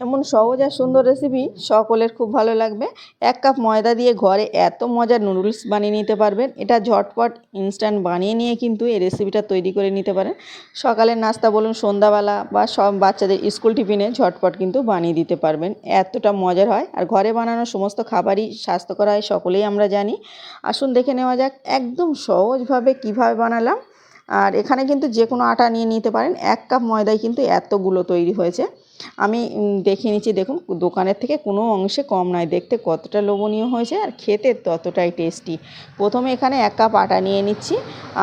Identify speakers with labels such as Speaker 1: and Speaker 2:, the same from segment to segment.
Speaker 1: এমন সহজ আর সুন্দর রেসিপি সকলের খুব ভালো লাগবে। এক কাপ ময়দা দিয়ে ঘরে এত মজার নুডলস বানিয়ে নিতে পারবেন, এটা ঝটপট ইনস্ট্যান্ট বানিয়ে নিয়ে কিন্তু এই রেসিপিটা তৈরি করে নিতে পারেন। সকালের নাস্তা বলুন, সন্ধ্যাবেলা বা সব বাচ্চাদের স্কুল টিফিনে ঝটপট কিন্তু বানিয়ে দিতে পারবেন। এতটা মজার হয়। আর ঘরে বানানো সমস্ত খাবারই স্বাস্থ্যকর হয়, সকলেই আমরা জানি। আসুন দেখে নেওয়া যাক একদম সহজভাবে কীভাবে বানালাম। আর এখানে কিন্তু যে কোনো আটা নিয়ে নিতে পারেন। এক কাপ ময়দায় কিন্তু এতগুলো তৈরি হয়েছে। আমি দেখে নিচ্ছি, দেখুন, দোকানের থেকে কোনো অংশে কম নয়। দেখতে কতটা লোভনীয় হয়েছে আর খেতে ততটাই টেস্টি। প্রথমে এখানে এক কাপ আটা নিয়ে নিচ্ছি,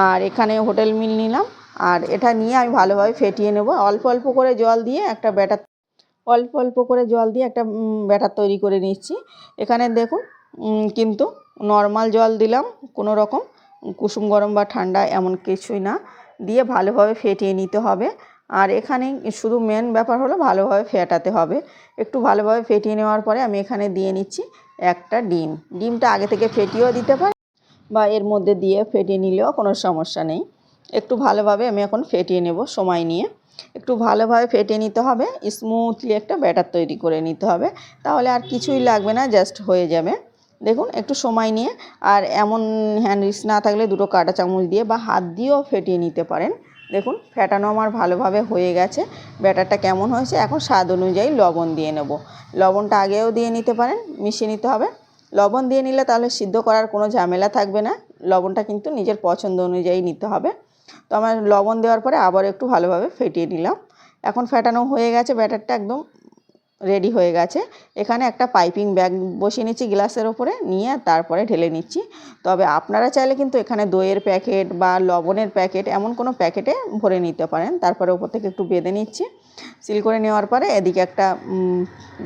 Speaker 1: আর এখানে হোটেল মিল নিলাম। আর এটা নিয়ে আমি ভালোভাবে ফেটিয়ে নেব। অল্প অল্প করে জল দিয়ে একটা ব্যাটার, অল্প অল্প করে জল দিয়ে একটা ব্যাটার তৈরি করে নিচ্ছি। এখানে দেখুন কিন্তু নর্মাল জল দিলাম কোনো রকম। কুসুম গরম বা ঠান্ডা এমন কিছুই না। দিয়ে ভালোভাবে ফেটিয়ে নিতে হবে। আর এখানে শুধু মেন ব্যাপার হলো ভালোভাবে ফেটাতে হবে। একটু ভালোভাবে ফেটিয়ে নেওয়ার পরে আমি এখানে দিয়ে নিচ্ছি একটা ডিম। ডিমটা আগে থেকে ফেটিয়েও দিতে পারি বা এর মধ্যে দিয়ে ফেটিয়ে নিলেও কোনো সমস্যা নেই। একটু ভালোভাবে আমি এখন ফেটিয়ে নেব সময় নিয়ে। একটু ভালোভাবে ফেটিয়ে নিতে হবে স্মুথলি একটা ব্যাটার তৈরি করে নিতে হবে। তাহলে আর কিছুই লাগবে না জাস্ট হয়ে যাবে। দেখুন, একটু সময় নিয়ে আর এমন হ্যান্ড রিস না থাকলে দুটো কাঁটা চামচ দিয়ে বা হাত দিয়েও ফেটিয়ে নিতে পারেন। দেখুন, ফ্যাটানো আমার ভালোভাবে হয়ে গেছে। ব্যাটারটা কেমন হয়েছে? এখন স্বাদ অনুযায়ী লবণ দিয়ে নেব। লবণটা আগেও দিয়ে নিতে পারেন, মিশিয়ে নিতে হবে। লবণ দিয়ে নিলে তাহলে সিদ্ধ করার কোনো ঝামেলা থাকবে না। লবণটা কিন্তু নিজের পছন্দ অনুযায়ী নিতে হবে। তো আমার লবণ দেওয়ার পরে আবার একটু ভালোভাবে ফেটিয়ে নিলাম। এখন ফ্যাটানো হয়ে গেছে, ব্যাটারটা একদম রেডি হয়ে গেছে। এখানে একটা পাইপিং ব্যাগ বসিয়ে নিচ্ছি গ্লাসের ওপরে, নিয়ে তারপরে ঢেলে নিচ্ছি। তবে আপনারা চাইলে কিন্তু এখানে দইয়ের প্যাকেট বা লবণের প্যাকেট এমন কোনো প্যাকেটে ভরে নিতে পারেন। তারপরে ওপর থেকে একটু বেঁধে নিচ্ছি। সিল করে নেওয়ার পরে এদিকে একটা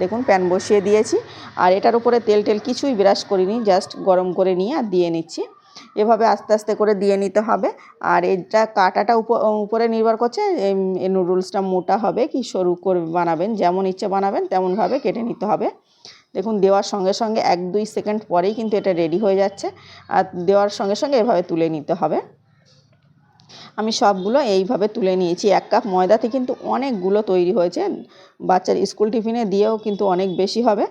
Speaker 1: দেখুন, প্যান বসিয়ে দিয়েছি। আর এটার উপরে তেল টেল কিছুই ব্রাশ করিনি, জাস্ট গরম করে নিয়ে আর দিয়ে নিচ্ছি। এভাবে আস্তে আস্তে করে দিয়ে নিতে হবে। আর এটা কাটাটা উপ- উপরে নির্ভর করছে এই নুডলসটা মোটা হবে কি সরু করে বানাবেন, যেমন ইচ্ছে বানাবেন তেমনভাবে কেটে নিতে হবে। দেখুন, দেওয়ার সঙ্গে সঙ্গে এক দুই সেকেন্ড পরেই কিন্তু এটা রেডি হয়ে যাচ্ছে। আর দেওয়ার সঙ্গে সঙ্গে এভাবে তুলে নিতে হবে। আমি সবগুলো এইভাবে তুলে নিয়েছি। এক কাপ ময়দাতে কিন্তু অনেকগুলো তৈরি হয়েছে। বাচ্চার স্কুল টিফিনে দিয়েও কিন্তু অনেক বেশি হবে।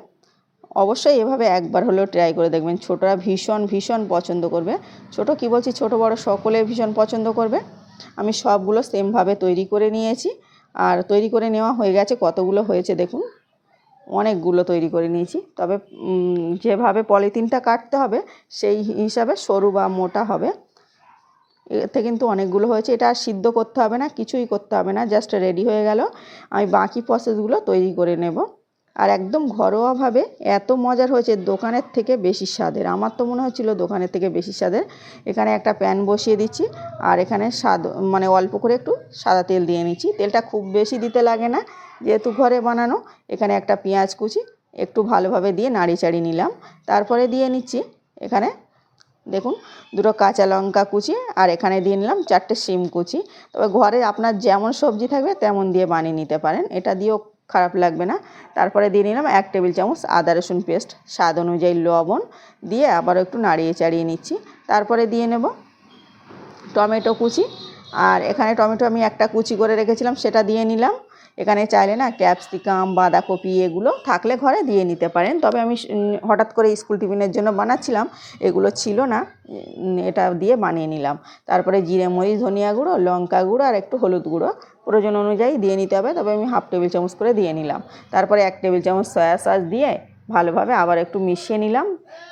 Speaker 1: অবশ্যই এভাবে একবার হলেও ট্রাই করে দেখবেন। ছোটরা ভীষণ ভীষণ পছন্দ করবে। ছোট কি বলছি? ছোট, বড় সকলে ভীষণ পছন্দ করবে। আমি সবগুলো সেমভাবে তৈরি করে নিয়েছি। আর তৈরি করে নেওয়া হয়ে গেছে। কতগুলো হয়েছে দেখুন। অনেকগুলো তৈরি করে নিয়েছি। তবে যেভাবে পলিথিনটা কাটতে হবে, সেই হিসাবে সরু বা মোটা হবে। এতে কিন্তু অনেকগুলো হয়েছে। এটা আর সিদ্ধ করতে হবে না, কিছুই করতে হবে না। জাস্ট রেডি হয়ে গেল। আমি বাকি প্রসেসগুলো তৈরি করে নেব। আর একদম ঘরোয়াভাবে এত মজার হয়েছে, দোকানের থেকে বেশি স্বাদের। আমার তো মনে হচ্ছিল দোকানের থেকে বেশি স্বাদের। এখানে একটা প্যান বসিয়ে দিচ্ছি আর এখানে স্বাদ মানে অল্প করে একটু সাদা তেল দিয়ে নিচ্ছি। তেলটা খুব বেশি দিতে লাগে না, যেহেতু ঘরে বানানো। এখানে একটা পেঁয়াজ কুচি, একটু ভালোভাবে দিয়ে নাড়ি চাড়ি নিলাম। তারপরে দিয়ে নিচ্ছি এখানে, দেখুন, দুটো কাঁচা লঙ্কা কুচি আর এখানে দিয়ে নিলাম চারটে শিম কুচি। তবে ঘরে আপনার যেমন সবজি থাকবে, তেমন দিয়ে বানিয়ে নিতে পারেন। এটা দিয়েও খারাপ লাগবে না। তারপরে দিয়ে নিলাম এক টেবিল চামচ আদা রসুন পেস্ট, স্বাদ অনুযায়ী লবণ দিয়ে আবারও একটু নাড়িয়ে চাড়িয়ে নিচ্ছি। তারপরে দিয়ে নেব টমেটো কুচি। আর এখানে টমেটো আমি একটা কুচি করে রেখেছিলাম, সেটা দিয়ে নিলাম। এখানে চাইলে না ক্যাপসিকাম বাঁধাকপি এগুলো থাকলে ঘরে দিয়ে নিতে পারেন। তবে আমি হঠাৎ করে স্কুল টিফিনের জন্য বানাচ্ছিলাম, এগুলো ছিল না এটা দিয়ে বানিয়ে নিলাম। তারপরে জিরে মরিচ, ধনিয়া গুঁড়ো, লঙ্কা গুঁড়ো আর একটু হলুদ গুঁড়ো। প্রয়োজন অনুযায়ী দিয়ে নিতে হবে, তবে আমি হাফ টেবিল চামচ করে দিয়ে নিলাম। তারপরে এক টেবিল চামচ সয়া সস দিয়ে ভালোভাবে আবার একটু মিশিয়ে নিলাম।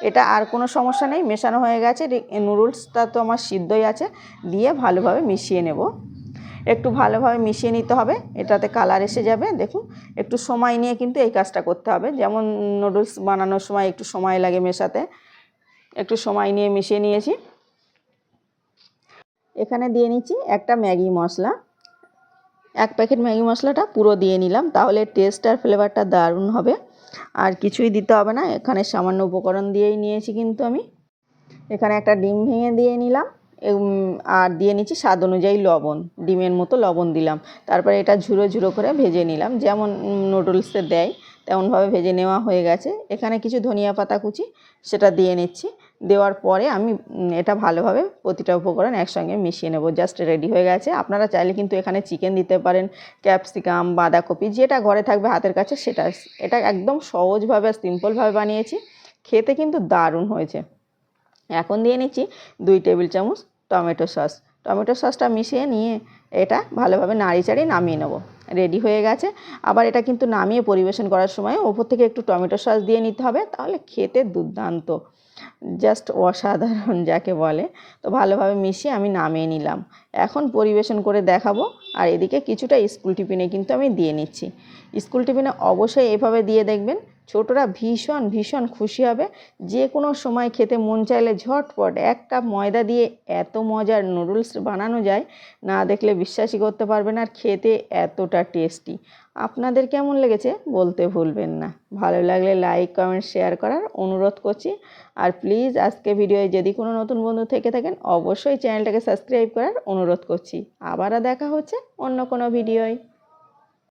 Speaker 1: এটা আর কোনো সমস্যা নেই, মেশানো হয়ে গেছে। নুডলসটা তো আমার সিদ্ধই আছে, দিয়ে ভালোভাবে মিশিয়ে নেব। একটু ভালোভাবে মিশিয়ে নিতে হবে, এটাতে কালার এসে যাবে, দেখুন, একটু সময় নিয়ে কিন্তু এই কাজটা করতে হবে, যেমন নুডলস বানানোর সময় একটু সময় লাগে মেশাতে, একটু সময় নিয়ে মিশিয়ে নিয়েছি। এখানে দিয়ে নিচ্ছি একটা ম্যাগি মশলা, এক প্যাকেট ম্যাগি মশলাটা পুরো দিয়ে নিলাম, তাহলে টেস্ট আর ফ্লেভারটা দারুণ হবে, আর কিছুই দিতে হবে না, এখানে সামান্য উপকরণ দিয়েই নিয়েছি কিন্তু আমি, এখানে একটা ডিম ভেঙে দিয়ে নিলাম। আর দিয়ে নিচ্ছি স্বাদ অনুযায়ী লবণ, ডিমের মতো লবণ দিলাম। তারপরে এটা ঝুরো ঝুরো করে ভেজে নিলাম। যেমন নুডলসে দেয়, তেমনভাবে ভেজে নেওয়া হয়ে গেছে। এখানে কিছু ধনিয়া পাতা কুচি, সেটা দিয়ে নিচ্ছি। দেওয়ার পরে আমি এটা ভালোভাবে প্রতিটা উপকরণ একসঙ্গে মিশিয়ে নেব। জাস্ট রেডি হয়ে গেছে। আপনারা চাইলে কিন্তু এখানে চিকেন দিতে পারেন, ক্যাপসিকাম, বাঁধাকপি, যেটা ঘরে থাকবে হাতের কাছে, সেটা এটা একদম সহজভাবে, সিম্পলভাবে বানিয়েছি। খেতে কিন্তু দারুণ হয়েছে। এখন দিয়ে নিচ্ছি দুই টেবিল চামচ টমেটো সস। টমেটো সসটা মিশিয়ে নিয়ে এটা ভালোভাবে নাড়ি নামিয়ে নেব। রেডি হয়ে গেছে। আবার এটা কিন্তু নামিয়ে পরিবেশন করার সময় ওপর থেকে একটু টমেটো সস দিয়ে নিতে হবে, তাহলে খেতে দুর্দান্ত। জাস্ট অসাধারণ যাকে বলে। তো ভালোভাবে মিশিয়ে আমি নামিয়ে নিলাম। এখন পরিবেশন করে দেখাবো। আর এদিকে কিছুটা স্কুল টিফিনে কিন্তু আমি দিয়ে নিচ্ছি। স্কুল টিফিনে অবশ্যই এভাবে দিয়ে দেখবেন ছোটরা ভীষণ ভীষণ খুশি হবে। যে কোনো সময় খেতে মন চাইলে ঝটপট এক কাপ ময়দা দিয়ে এত মজার নুডলস বানানো যায়, না দেখলে বিশ্বাসই করতে পারবেন আর খেতে এতটা টেস্টি। আপনাদের কেমন লেগেছে বলতে ভুলবেন না। ভালো লাগলে লাইক, কমেন্ট, শেয়ার করার অনুরোধ করছি। আর প্লিজ আজকে ভিডিওয়ে যদি কোনো নতুন বন্ধু থেকে থাকেন, অবশ্যই চ্যানেলটাকে সাবস্ক্রাইব করার অনুরোধ করছি। আবারও দেখা হচ্ছে অন্য কোনো ভিডিওয়।